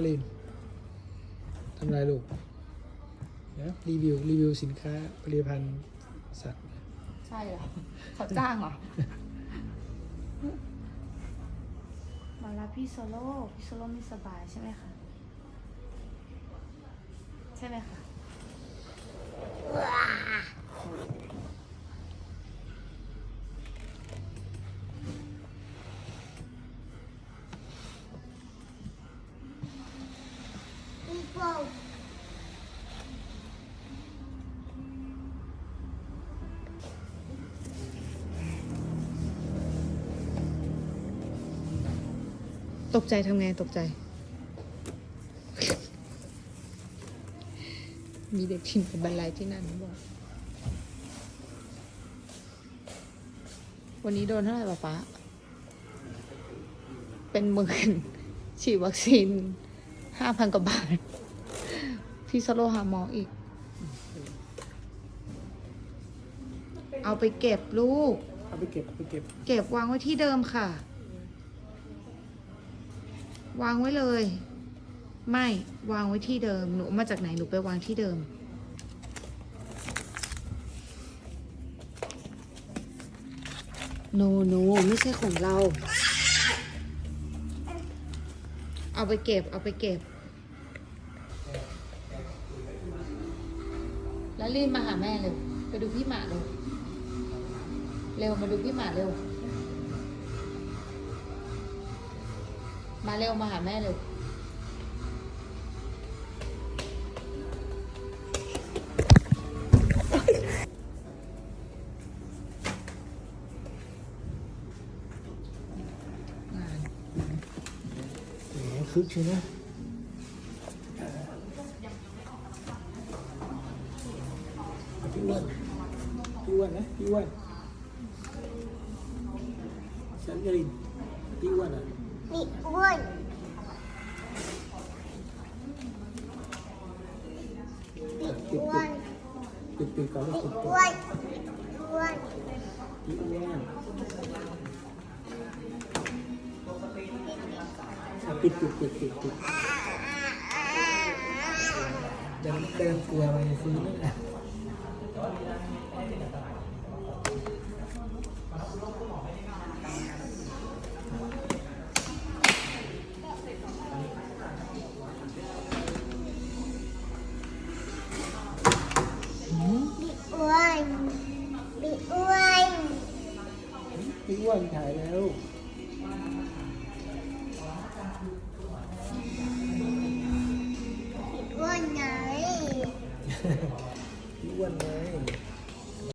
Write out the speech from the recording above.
ลลินทำอะไรลูกเดี๋ยวรีวิว รีวิวสินค้าผลิตภัณฑ์สัตว์ ใช่เหรอเขาจ้างเหรอ มารับพี่โซโล่พี่โซโล่ไม่สบายใช่ไหมคะ ใช่ไหมคะ ตกใจทำไงตกใจ มีเด็กชินกับบรรลัยที่นั่นบอกวันนี้โดนเท่าไหร่ป๊าป๊าเป็นหมื่นฉีดวัคซีนห้าพันกว่าบาท พี่สโลหาหมออีก เอาไปเก็บลูก เอาไปเก็บเอาไปเก็บ เก็บวางไว้ที่เดิมค่ะ วางไว้เลย ไม่วางไว้ที่เดิม หนูเอามาจากไหนหนูไปวางที่เดิม โนโนไม่ใช่ของเรา เอาไปเก็บ เอาไปเก็บ แล้วรีบมาหาแม่เร็ว ไปดูพี่หมาเร็ว เร็วมาดูพี่หมาเร็ว มาเร็วมาหาแม่เร็วงานแหมคึกใช่ไหมพี่อ้วนพี่ อ้วนนะพี่อ้วนฉันกลินพี่อ้วนอะมีอ้วนปิดอ้วปิดนปิดปิดก่อนแล้วมีปิดอ้วนอ้วนพี่อ้วนอะปิดปิดปิดปิดปิดเดินเดินกลัวมันฟื้นนั่นแหละ มีอ้วนมีอ้ วน